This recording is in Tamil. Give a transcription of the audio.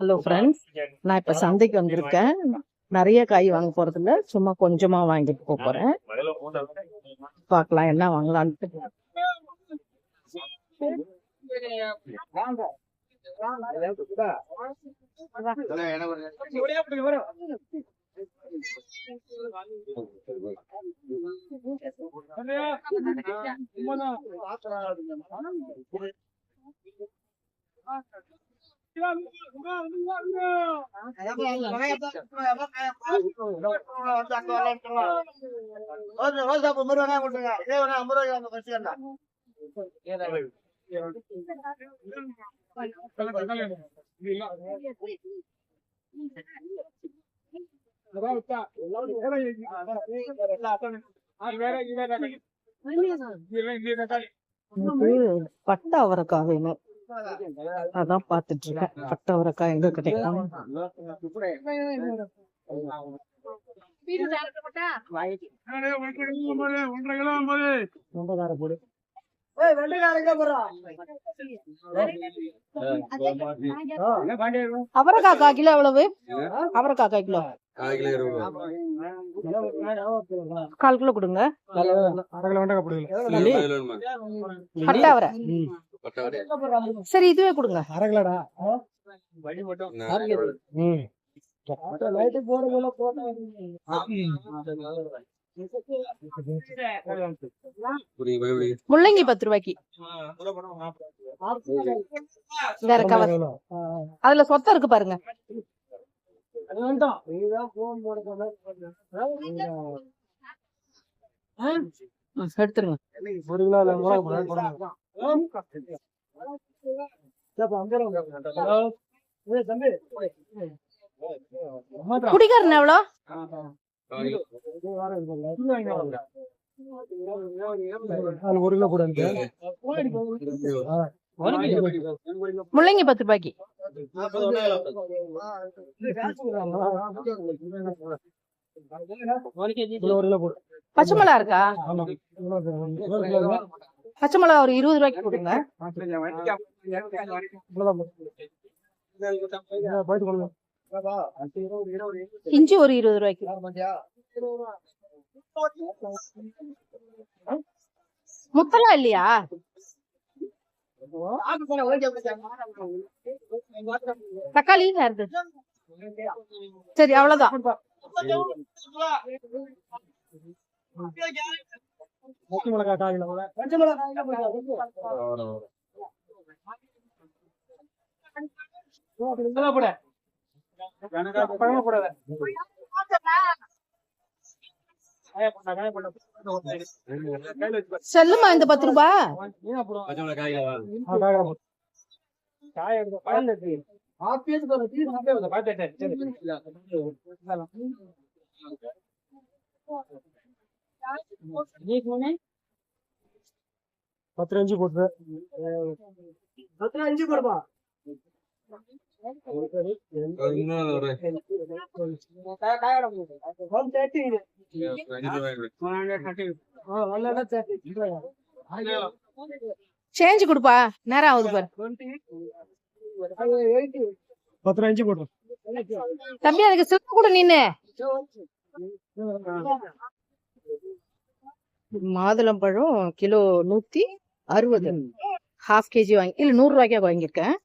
ஹலோ ஃப்ரெண்ட்ஸ் நான் இப்ப சந்தைக்கு வந்திருக்கேன். நிறைய காய் வாங்க போறது இல்ல சும்மா கொஞ்சமா வாங்கிட்டு போக போறேன். பார்க்கலாம் என்ன வாங்கலாம்னு எனக்கு பட்ட அவரைக்காய் வேணும் அதான் பாத்துட்டு இருக்கேன் பட்ட அவரைக்காய் எங்க கிடைக்கும் ஒன்பதாயிரம் போடு. அவரைக்காய் கால் கிலோ எவ்வளவு? அவரைக்காய் கால் கிலோ. கால் கிலோ கொடுங்க. இல்லையே. பட்ட அவரை. சரி இதுவே கொடுங்க. முள்ளங்கி பத்து ரூபாய்க்கு. வேற கவர் அதுல சொத்தை இருக்கு பாருங்க. எடுத்துருங்க. குடிகாரன் எவ்வளோ ஒரு கிலோ கூட முள்ளங்கி பத்து ரூபாய்க்கு பச்சை மிளகா இருக்கா பச்சை மிளகா ஒரு இருபது ரூபாய்க்கு கொடுங்க. இஞ்சி ஒரு இருபது ரூபாய்க்கு. முத்தலாம் இல்லையா? தக்காளி யாருது சரி அவ்வளவுதான். பச்சை மிளகாய் கால் கிலோ பழமா போடாத செல்லுமா இந்த பத்து ரூபா. காய் எடுத்து பழம் எடுத்து ஆப்பியத்துக்கு ஒரு தீ சாப்பிட்டே பார்த்துட்டேன் பத்து அஞ்சு போட்டு பத்து அஞ்சு சேஞ்ச் கொடுப்பா நேரம் ஆகுது பாரு பத்து அஞ்சு போட்டு தம்பி அதுக்கு சில்வ கூட நின்னு மாதுளம்பழம் கிலோ நூத்தி அறுபது. ஹாஃப் கேஜி வாங்கி இல்ல நூறு ரூபாய்க்காக வாங்கியிருக்கேன்.